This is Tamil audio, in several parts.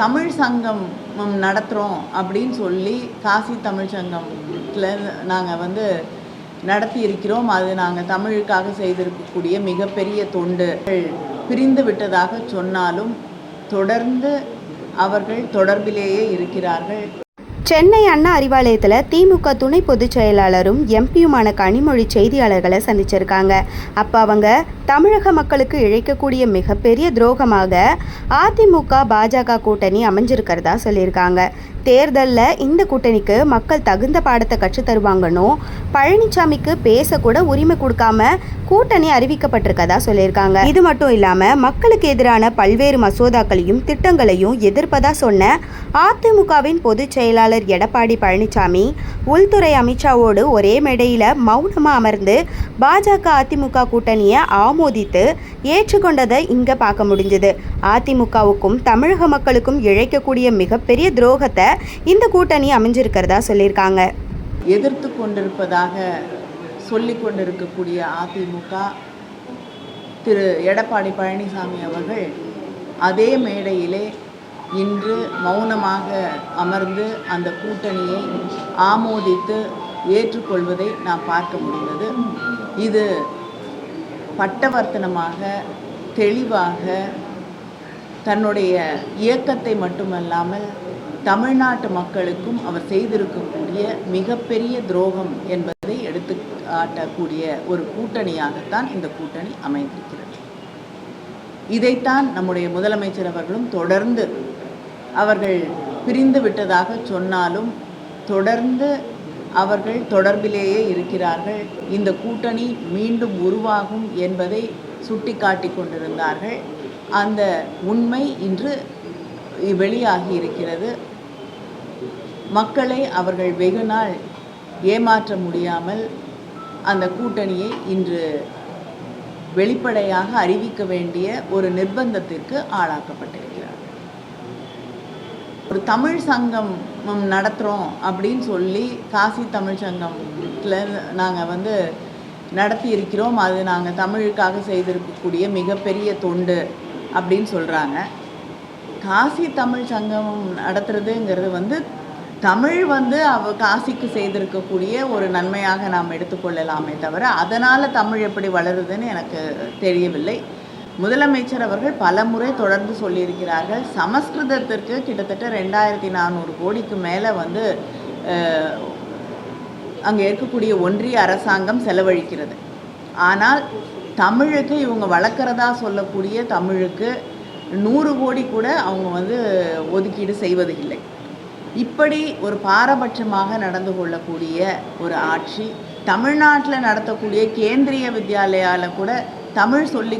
தமிழ் சங்கம் நடத்துகிறோம் அப்படின்னு சொல்லி காசி தமிழ் சங்கத்தில் நாங்கள் வந்து நடத்தி இருக்கிறோம் அது நாங்கள் தமிழுக்காக செய்திருக்கக்கூடிய மிகப்பெரிய தொண்டு. பிரிந்து விட்டதாக சொன்னாலும் தொடர்ந்து அவர்கள் தொடர்பிலேயே இருக்கிறார்கள். சென்னை அண்ணா அறிவாலயத்தில் திமுக துணை பொதுச் செயலாளரும் எம்பியுமான கனிமொழி செய்தியாளர்களை சந்திச்சிருக்காங்க. அப்போ அவங்க தமிழக மக்களுக்கு இழைக்கக்கூடிய மிகப்பெரிய துரோகமாக அதிமுக பாஜக கூட்டணி அமைஞ்சிருக்கிறதா சொல்லியிருக்காங்க. தேர்தலில் இந்த கூட்டணிக்கு மக்கள் தகுந்த பாடத்தை கற்றுத் தருவாங்கன்னு பழனிசாமிக்கு பேசக்கூட உரிமை கொடுக்காம கூட்டணி அறிவிக்கப்பட்டிருக்கதா சொல்லியிருக்காங்க. இது மட்டும் இல்லாமல் மக்களுக்கு எதிரான பல்வேறு மசோதாக்களையும் திட்டங்களையும் எதிர்ப்பதா சொன்ன அதிமுகவின் பொதுச் செயலாளர் எடப்பாடி பழனிசாமி உள்துறை அமித்ஷாவோடு ஒரே மேடையில் மௌனமாக அமர்ந்து பாஜக அதிமுக கூட்டணியை ஆமோதித்து ஏற்றுக்கொண்டதை இங்கே பார்க்க முடிஞ்சது. அதிமுகவுக்கும் தமிழக மக்களுக்கும் இழைக்கக்கூடிய மிகப்பெரிய துரோகத்தை இந்த கூட்டணி அமைஞ்சிருக்கிறதா சொல்லியிருக்காங்க. எதிர்த்து கொண்டிருப்பதாக சொல்லி கொண்டிருக்கக்கூடிய அதிமுக திரு எடப்பாடி பழனிசாமி அவர்கள் அதே மேடையிலே இன்று மௌனமாக அமர்ந்து அந்த கூட்டணியை ஆமோதித்து ஏற்றுக்கொள்வதை நாம் பார்க்க முடிந்தது. இது பட்டவர்த்தனமாக தெளிவாக தன்னுடைய இயக்கத்தை மட்டுமல்லாமல் தமிழ்நாட்டு மக்களுக்கும் அவர் செய்திருக்கக்கூடிய மிகப்பெரிய துரோகம் என்பதை எடுத்து காட்டக்கூடிய ஒரு கூட்டணியாகத்தான் இந்த கூட்டணி அமைந்திருக்கிறது. இதைத்தான் நம்முடைய முதலமைச்சர் அவர்களும் தொடர்ந்து அவர்கள் பிரிந்து விட்டதாக சொன்னாலும் தொடர்ந்து அவர்கள் தொடர்பிலேயே இருக்கிறார்கள். இந்த கூட்டணி மீண்டும் உருவாகும் என்பதை சுட்டிக்காட்டி கொண்டிருந்தார்கள். அந்த உண்மை இன்று வெளியாகி இருக்கிறது. மக்களை அவர்கள் வெகு நாள் ஏமாற்ற முடியாமல் அந்த கூட்டணியை இன்று வெளிப்படையாக அறிவிக்க வேண்டிய ஒரு நிர்பந்தத்திற்கு ஆளாக்கப்பட்டிருக்கிறது. ஒரு தமிழ் சங்கம் நடத்துகிறோம் அப்படின்னு சொல்லி காசி தமிழ் சங்கத்தில் நாங்கள் வந்து நடத்தி இருக்கிறோம். அது நாங்கள் தமிழுக்காக செய்திருக்கக்கூடிய மிகப்பெரிய தொண்டு அப்படின்னு சொல்கிறாங்க காசி தமிழ் சங்கம் நடத்துறதுங்கிறது வந்து தமிழ் வந்து அவ காசிக்கு செய்திருக்கக்கூடிய ஒரு நன்மையாக நாம் எடுத்துக்கொள்ளலாமே தவிர அதனால் தமிழ் எப்படி வளருதுன்னு எனக்கு தெரியவில்லை. முதலமைச்சர் அவர்கள் பல முறை தொடர்ந்து சொல்லியிருக்கிறார்கள். சமஸ்கிருதத்திற்கு கிட்டத்தட்ட ரெண்டாயிரத்தி நானூறு கோடிக்கு மேலே வந்து அங்கே இருக்கக்கூடிய ஒன்றிய அரசாங்கம் செலவழிக்கிறது. ஆனால் தமிழுக்கு இவங்க வளர்க்குறதா சொல்லக்கூடிய தமிழுக்கு நூறு கோடி கூட அவங்க வந்து ஒதுக்கீடு செய்வது இல்லை. இப்படி ஒரு பாரபட்சமாக நடந்து கொள்ளக்கூடிய ஒரு ஆட்சி தமிழ்நாட்டில் நடத்தக்கூடிய கேந்திரிய வித்யாலயாவில் கூட தமிழ் சொல்லி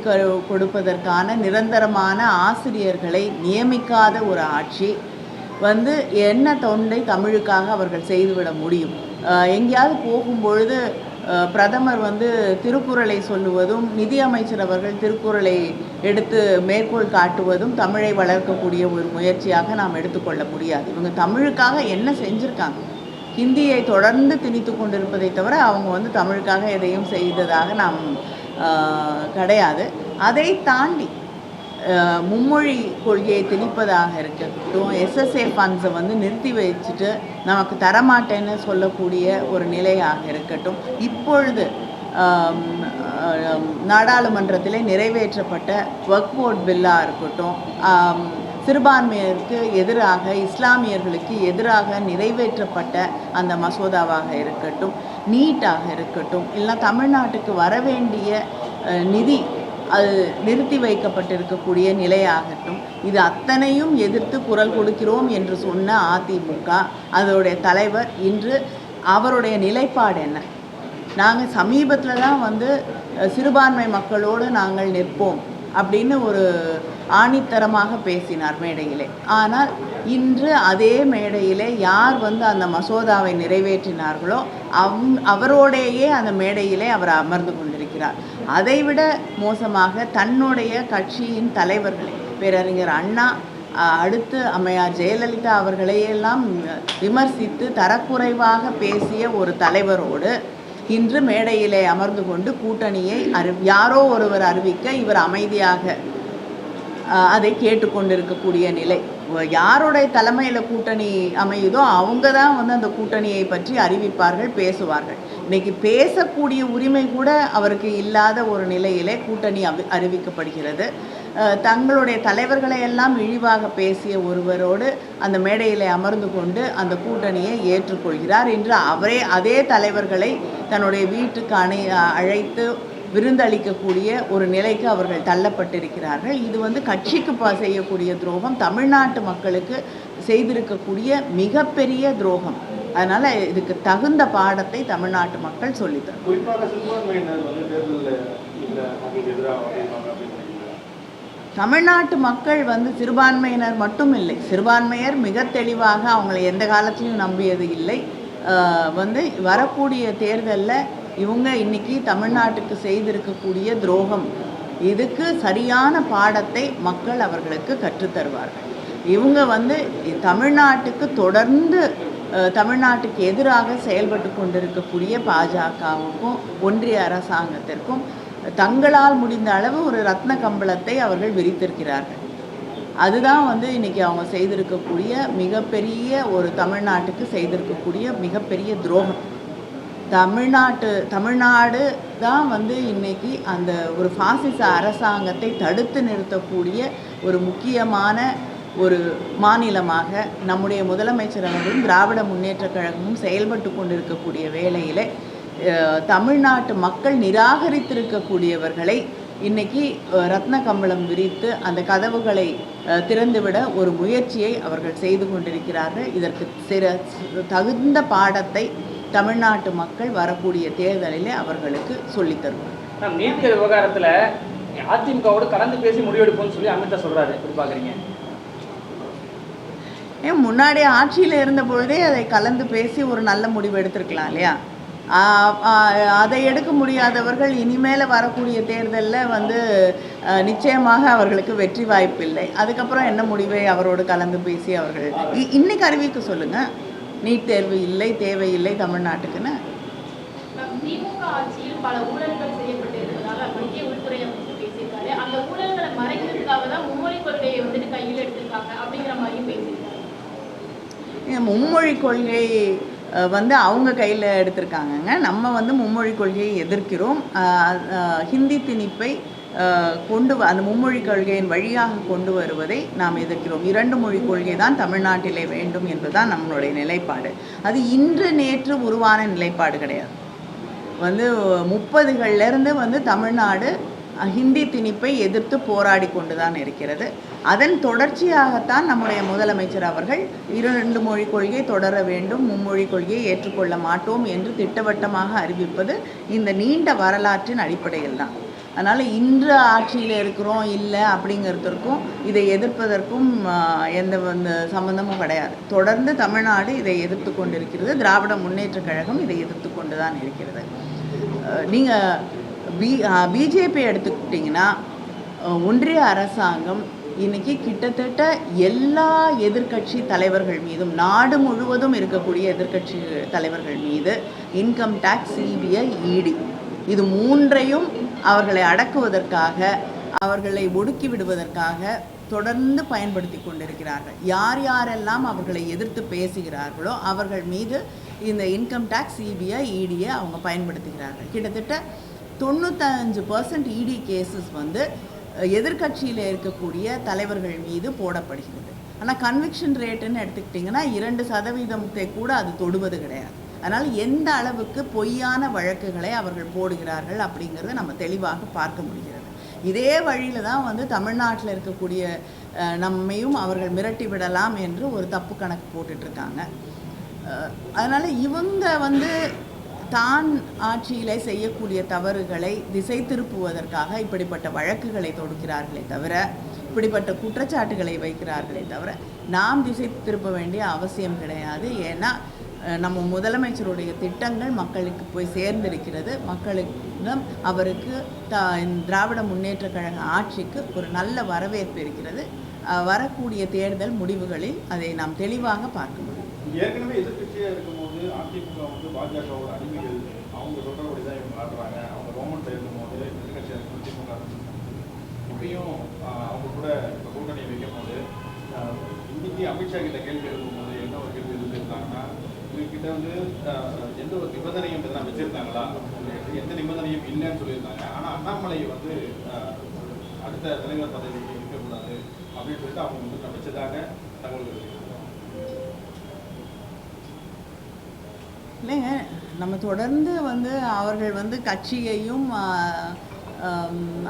கொடுப்பதற்கான நிரந்தரமான ஆசிரியர்களை நியமிக்காத ஒரு ஆட்சி வந்து என்ன தொண்டை தமிழுக்காக அவர்கள் செய்துவிட முடியும்? எங்கேயாவது போகும்பொழுது பிரதமர் வந்து திருக்குறளை சொல்லுவதும் நிதியமைச்சர் அவர்கள் திருக்குறளை எடுத்து மேற்கோள் காட்டுவதும் தமிழை வளர்க்கக்கூடிய ஒரு முயற்சியாக நாம் எடுத்துக்கொள்ள முடியாது. இவங்க தமிழுக்காக என்ன செஞ்சுருக்காங்க? ஹிந்தியை தொடர்ந்து திணித்து கொண்டிருப்பதை தவிர அவங்க வந்து தமிழுக்காக எதையும் செய்ததாக நாம் கிடையாது. அதை தாண்டி மும்மொழி கொள்கையை திணிப்பதாக இருக்கட்டும் எஸ்எஸ்ஏ ஃபண்ட்ஸை வந்து நிறுத்தி வச்சுட்டு நமக்கு தரமாட்டேன்னு சொல்லக்கூடிய ஒரு நிலையாக இருக்கட்டும் இப்பொழுது நாடாளுமன்றத்தில் நிறைவேற்றப்பட்ட ஒர்க் போர்ட் பில்லாக இருக்கட்டும் சிறுபான்மையருக்கு எதிராக இஸ்லாமியர்களுக்கு எதிராக நிறைவேற்றப்பட்ட அந்த மசோதாவாக இருக்கட்டும் நீட்டாக இருக்கட்டும். இல்லை தமிழ்நாட்டுக்கு வர வேண்டிய நிதி அது நிறுத்தி வைக்கப்பட்டிருக்கக்கூடிய நிலையாகட்டும். இது அத்தனையும் எதிர்த்து குரல் கொடுக்கிறோம் என்று சொன்ன அதிமுக. அதோடைய தலைவர் இன்று அவருடைய நிலைப்பாடு என்ன? நாங்கள் சமீபத்தில் தான் வந்து சிறுபான்மை மக்களோடு நாங்கள் நிற்போம். அப்படின்னு ஒரு ஆணித்தரமாக பேசினார் மேடையிலே. ஆனால் இன்று அதே மேடையிலே யார் வந்து அந்த மசோதாவை நிறைவேற்றினார்களோ அவ் அவரோடையே அந்த மேடையிலே அவர் அமர்ந்து கொண்டிருக்கிறார். அதைவிட மோசமாக தன்னுடைய கட்சியின் தலைவர்களை பேரறிஞர் அண்ணா அடுத்து அம்மையார் ஜெயலலிதா அவர்களையெல்லாம் விமர்சித்து தரக்குறைவாக பேசிய ஒரு தலைவரோடு இன்று மேடையிலே அமர்ந்து கொண்டு கூட்டணியை அறி யாரோ ஒருவர் அறிவிக்க இவர் அமைதியாக அதை கேட்டுக்கொண்டிருக்கக்கூடிய நிலை. யாருடைய தலைமையில் கூட்டணி அமையுதோ அவங்க தான் வந்து அந்த கூட்டணியை பற்றி அறிவிப்பார்கள் பேசுவார்கள். இன்னைக்கு பேசக்கூடிய உரிமை கூட அவருக்கு இல்லாத ஒரு நிலையிலே கூட்டணி அறிவிக்கப்படுகிறது. தங்களுடைய தலைவர்களை எல்லாம் இழிவாக பேசிய ஒருவரோடு அந்த மேடையில் அமர்ந்து கொண்டு அந்த கூட்டணியை ஏற்றுக்கொள்கிறார் என்று அவரே அதே தலைவர்களை தன்னுடைய வீட்டுக்கு அணை அழைத்து விருந்தளிக்கக்கூடிய ஒரு நிலைக்கு அவர்கள் தள்ளப்பட்டிருக்கிறார்கள். இது வந்து கட்சிக்கு செய்யக்கூடிய துரோகம் தமிழ்நாட்டு மக்களுக்கு செய்திருக்கக்கூடிய மிகப்பெரிய துரோகம். அதனால் இதுக்கு தகுந்த பாடத்தை தமிழ்நாட்டு மக்கள் சொல்லித்தரும் குறிப்பாக சிறுபான்மையினர் வந்து தேர்தலில் இல்லை அவங்களுக்கு எதிராக அப்படின்பாங்க அப்படின்னு நினைக்கிறீங்களா? தமிழ்நாட்டு மக்கள் வந்து சிறுபான்மையினர் மட்டும் இல்லை. சிறுபான்மையர் மிக தெளிவாக அவங்களை எந்த காலத்திலையும் நம்பியது இல்லை. ஆஹ் வந்து வரக்கூடிய தேர்தலில் இவங்க இன்னைக்கு தமிழ்நாட்டுக்கு செய்திருக்கக்கூடிய துரோகம். இதுக்கு சரியான பாடத்தை மக்கள் அவர்களுக்கு கற்றுத்தருவார்கள் இவங்க வந்து தமிழ்நாட்டுக்கு தொடர்ந்து அஹ், தமிழ்நாட்டுக்கு எதிராக செயல்பட்டு கொண்டிருக்கக்கூடிய பாஜகவுக்கும் ஒன்றிய அரசாங்கத்திற்கும் தங்களால் முடிந்த அளவு ஒரு ரத்ன கம்பளத்தை அவர்கள் விரித்திருக்கிறார்கள். அதுதான் வந்து இன்னைக்கு அவங்க செய்திருக்கக்கூடிய மிகப்பெரிய ஒரு தமிழ்நாட்டுக்கு செய்திருக்கக்கூடிய மிகப்பெரிய துரோகம். தமிழ்நாட்டு தமிழ்நாடு தான் வந்து இன்னைக்கு அந்த ஒரு பாசிச அரசாங்கத்தை தடுத்து நிறுத்தக்கூடிய ஒரு முக்கியமான ஒரு மாநிலமாக நம்முடைய முதலமைச்சர் அவர்களும் திராவிட முன்னேற்றக் கழகமும் செயல்பட்டு கொண்டிருக்கக்கூடிய வேளையிலே தமிழ்நாட்டு மக்கள் நிராகரித்திருக்கக்கூடியவர்களை இன்னைக்கு ரத்ன கம்பளம் விரித்து அந்த கதவுகளை திறந்துவிட ஒரு முயற்சியை அவர்கள் செய்து கொண்டிருக்கிறார்கள். இதற்கு சிற தகுந்த பாடத்தை தமிழ்நாட்டு மக்கள் வரக்கூடிய தேர்தலிலே அவர்களுக்கு சொல்லித் தருவார் விவகாரத்துல அதிமுகவோடு கலந்து பேசி முடிவெடுப்போம்னு சொல்லி அமித்ஷா சொல்றாரு. எப்படி பாக்குறீங்க ஏன் முன்னாடி ஆட்சியில் இருந்த பொழுதே அதை கலந்து பேசி ஒரு நல்ல முடிவு எடுத்திருக்கலாம் இல்லையா? அதை எடுக்க முடியாதவர்கள் இனிமேல் வரக்கூடிய தேர்தலில் வந்து நிச்சயமாக அவர்களுக்கு வெற்றி வாய்ப்பில்லை. அதுக்கப்புறம் என்ன முடிவை அவரோடு கலந்து பேசி அவர்கள் இன்னைக்கு அறிவிக்க சொல்லுங்கள் நீட் தேர்வு இல்லை தேவையில்லை தமிழ்நாட்டுக்குன்னு. மும்மொழி கொள்கை வந்து அவங்க கையில் எடுத்திருக்காங்கங்க. நம்ம வந்து மும்மொழி கொள்கையை எதிர்க்கிறோம். ஹிந்தி திணிப்பை கொண்டு வ- அந்த மும்மொழி கொள்கையின் வழியாக கொண்டு வருவதை நாம் எதிர்க்கிறோம். இரண்டு மொழி கொள்கை தான் தமிழ்நாட்டிலே வேண்டும் என்பதுதான் நம்மளுடைய நிலைப்பாடு. அது இன்று நேற்று உருவான நிலைப்பாடு கிடையாது. வந்து முப்பதுகள்லேருந்து வந்து தமிழ்நாடு ஹிந்தி திணிப்பை எதிர்த்து போராடி கொண்டுதான் இருக்கிறது. அதன் தொடர்ச்சியாகத்தான் நம்முடைய முதலமைச்சர் அவர்கள் இரண்டு மொழி கொள்கை தொடர வேண்டும் மும்மொழி கொள்கையை ஏற்றுக்கொள்ள மாட்டோம் என்று திட்டவட்டமாக அறிவிப்பது இந்த நீண்ட வரலாற்றின் அடிப்படையில் தான். அதனால் இன்று ஆட்சியில் இருக்கிறோம் இல்லை அப்படிங்கிறதுக்கும் இதை எதிர்ப்பதற்கும் எந்த வந்து சம்பந்தமும் கிடையாது. தொடர்ந்து தமிழ்நாடு இதை எதிர்த்து கொண்டிருக்கிறது. திராவிட முன்னேற்றக் கழகம் இதை எதிர்த்து கொண்டு தான் இருக்கிறது நீங்கள் பி பிஜேபி எடுத்துக்கிட்டிங்கன்னா ஒன்றிய அரசாங்கம் இன்னைக்கு கிட்டத்தட்ட எல்லா எதிர்க்கட்சி தலைவர்கள் மீதும் நாடு முழுவதும் இருக்கக்கூடிய எதிர்க்கட்சி தலைவர்கள் மீது இன்கம் டேக்ஸ் சிபிஐ இடி இது மூன்றையும் அவர்களை அடக்குவதற்காக அவர்களை ஒடுக்கி விடுவதற்காக தொடர்ந்து பயன்படுத்தி கொண்டிருக்கிறார்கள். யார் யாரெல்லாம் அவர்களை எதிர்த்து பேசுகிறார்களோ அவர்கள் மீது இந்த இன்கம் டேக்ஸ் சிபிஐ இடியை அவங்க பயன்படுத்துகிறார்கள். கிட்டத்தட்ட தொண்ணூத்தஞ்சு பர்சன்ட் இடி கேசஸ் வந்து எதிர்க்கட்சியில் இருக்கக்கூடிய தலைவர்கள் மீது போடப்படுகிறது. ஆனால் கன்விக்ஷன் ரேட்டுன்னு எடுத்துக்கிட்டிங்கன்னா இரண்டு சதவீதத்தை கூட அது தொடுவது கிடையாது. அதனால் எந்த அளவுக்கு பொய்யான வழக்குகளை அவர்கள் போடுகிறார்கள் அப்படிங்கிறத நம்ம தெளிவாக பார்க்க முடிகிறது. இதே வழியில் தான் வந்து தமிழ்நாட்டில் இருக்கக்கூடிய நம்மையும் அவர்கள் மிரட்டி விடலாம் என்று ஒரு தப்பு கணக்கு போட்டுட்ருக்காங்க அதனால் இவங்க வந்து தான் ஆட்சியிலே செய்யக்கூடிய தவறுகளை திசை திருப்புவதற்காக இப்படிப்பட்ட வழக்குகளை தொடுக்கிறார்களே தவிர இப்படிப்பட்ட குற்றச்சாட்டுகளை வைக்கிறார்களே தவிர நாம் திசை திருப்ப வேண்டிய அவசியம் கிடையாது. ஏன்னா நம்ம முதலமைச்சருடைய திட்டங்கள் மக்களுக்கு போய் சேர்ந்திருக்கிறது. மக்களிடம் அவருக்கு த இந்த திராவிட முன்னேற்ற கழக ஆட்சிக்கு ஒரு நல்ல வரவேற்பு இருக்கிறது. வரக்கூடிய தேர்தல் முடிவுகளில் அதை நாம் தெளிவாக பார்க்க முடியும். ஏற்கனவே எதிர்கட்சியாக இருக்கும்போது அதிமுக வந்து பாஜகவோட அடிமைகள். அவங்க சொல்கிறபடி தான் இவங்க ஆடுறாங்க அவங்க கவர்மெண்ட் இருக்கும்போது எதிர்கட்சியாக இருக்கும் திமுக இப்பயும் அவங்க கூட இப்போ கூட்டணி வைக்கும் போது இன்னைக்கு அமித்ஷா கிட்ட கேள்வி எழுப்பும்போது என்ன ஒரு கேள்வி எழுதியிருந்தாங்கன்னா இவங்ககிட்ட வந்து எந்த ஒரு நிபந்தனையும் இதெல்லாம் வச்சிருந்தாங்களா? அப்படின்னு எந்த நிபந்தனையும் இல்லைன்னு சொல்லியிருந்தாங்க. ஆனால் அண்ணாமலை வந்து அடுத்த தலைவர் பதவிக்கு இருக்கக்கூடாது அப்படின்னு சொல்லிட்டு அவங்க வந்து நான் வச்சதாக தகவல்கள் இருக்கு இல்லைங்க நம்ம தொடர்ந்து வந்து அவர்கள் வந்து கட்சியையும்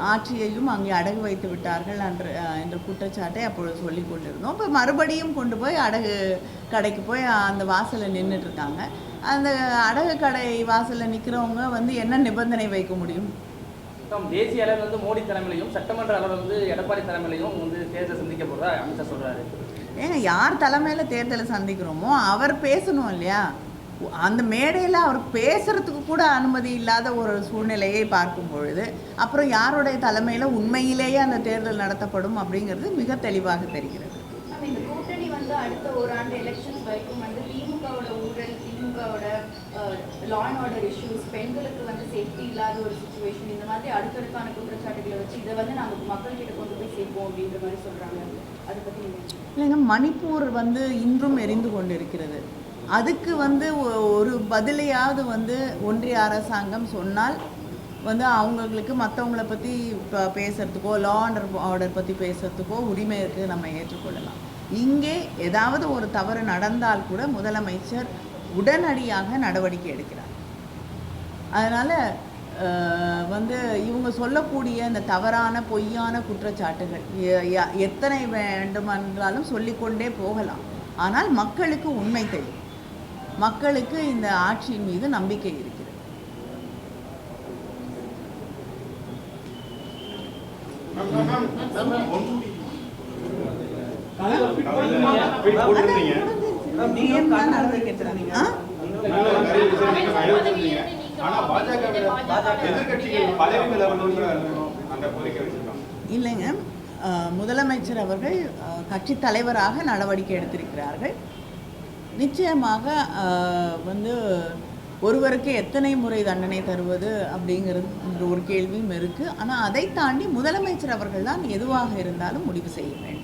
ஆட்சியையும் அங்கே அடகு வைத்து விட்டார்கள் என்ற என்ற குற்றச்சாட்டை அப்பொழுது சொல்லி கொண்டிருந்தோம். இப்போ மறுபடியும் கொண்டு போய் அடகு கடைக்கு போய் அந்த வாசலில் நின்றுட்டு இருக்காங்க. அந்த அடகு கடை வாசலில் நிற்கிறவங்க வந்து என்ன நிபந்தனை வைக்க முடியும்? தேசிய அளவில் வந்து மோடி தலைமையிலையும் சட்டமன்ற அளவில் வந்து எடப்பாடி தலைமையிலையும் வந்து தேர்தல் சந்திக்க போறதா அமித்ஷா சொல்றாரு. ஏங்க யார் தலைமையில் தேர்தலை சந்திக்கிறோமோ அவர் பேசணும் இல்லையா? அந்த மேடையில் அவர் பேசுறதுக்கு கூட அனுமதி இல்லாத ஒரு சூழ்நிலையை பார்க்கும் பொழுது அப்புறம் யாருடைய தலைமையில் உண்மையிலேயே அந்த தேர்தல் நடத்தப்படும் அப்படிங்கிறது மிக தெளிவாக தெரிகிறது. இந்த கூட்டணி வந்து அடுத்த ஓராண்டு எலெக்ஷன்ஸ் வரைக்கும் வந்து திமுகவோட ஊழல் திமுகவோட லா அண்ட் ஆர்டர் இஷ்யூஸ் பெண்களுக்கு வந்து சேஃப்டி இல்லாத ஒரு சுச்சுவேஷன் இந்த மாதிரி அடுத்தடுக்கான குற்றச்சாட்டுகளை வச்சு இதை வந்து நாங்கள் மக்கள்கிட்ட கொண்டு போய் சேர்ப்போம் அப்படின்ற மாதிரி சொல்றாங்க. அதை நீங்க இல்லைங்க மணிப்பூர் வந்து இன்றும் எரிந்து கொண்டிருக்கிறது. அதுக்கு வந்து ஒ- ஒரு பதிலையாவது வந்து ஒன்றிய அரசாங்கம் சொன்னால் வந்து அவங்களுக்கு மற்றவங்கள பற்றி இப்போ பேசுகிறதுக்கோ லா ஆர்டர் ஆர்டர் பற்றி பேசுகிறதுக்கோ உரிமை இருக்குது நம்ம ஏற்றுக்கொள்ளலாம். இங்கே ஏதாவது ஒரு தவறு நடந்தால் கூட முதலமைச்சர் உடனடியாக நடவடிக்கை எடுக்கிறார். அதனால் வந்து இவங்க சொல்லக்கூடிய இந்த தவறான பொய்யான குற்றச்சாட்டுகள் எத்தனை வேண்டுமென்றாலும் சொல்லிக்கொண்டே போகலாம். ஆனால் மக்களுக்கு உண்மை தெரியும். மக்களுக்கு இந்த ஆட்சியின் மீது நம்பிக்கை இருக்கிறது. இல்லைங்க. அஹ், முதலமைச்சர் அவர்கள் கட்சி தலைவராக நடவடிக்கை எடுத்திருக்கிறார்கள். நிச்சயமாக வந்து ஒருவருக்கு எத்தனை முறை தண்டனை தருவது அப்படிங்கிறது என்ற ஒரு கேள்வியும் இருக்குது ஆனால் அதை தாண்டி முதலமைச்சர் அவர்கள் தான் எதுவாக இருந்தாலும் முடிவு செய்ய வேண்டும்.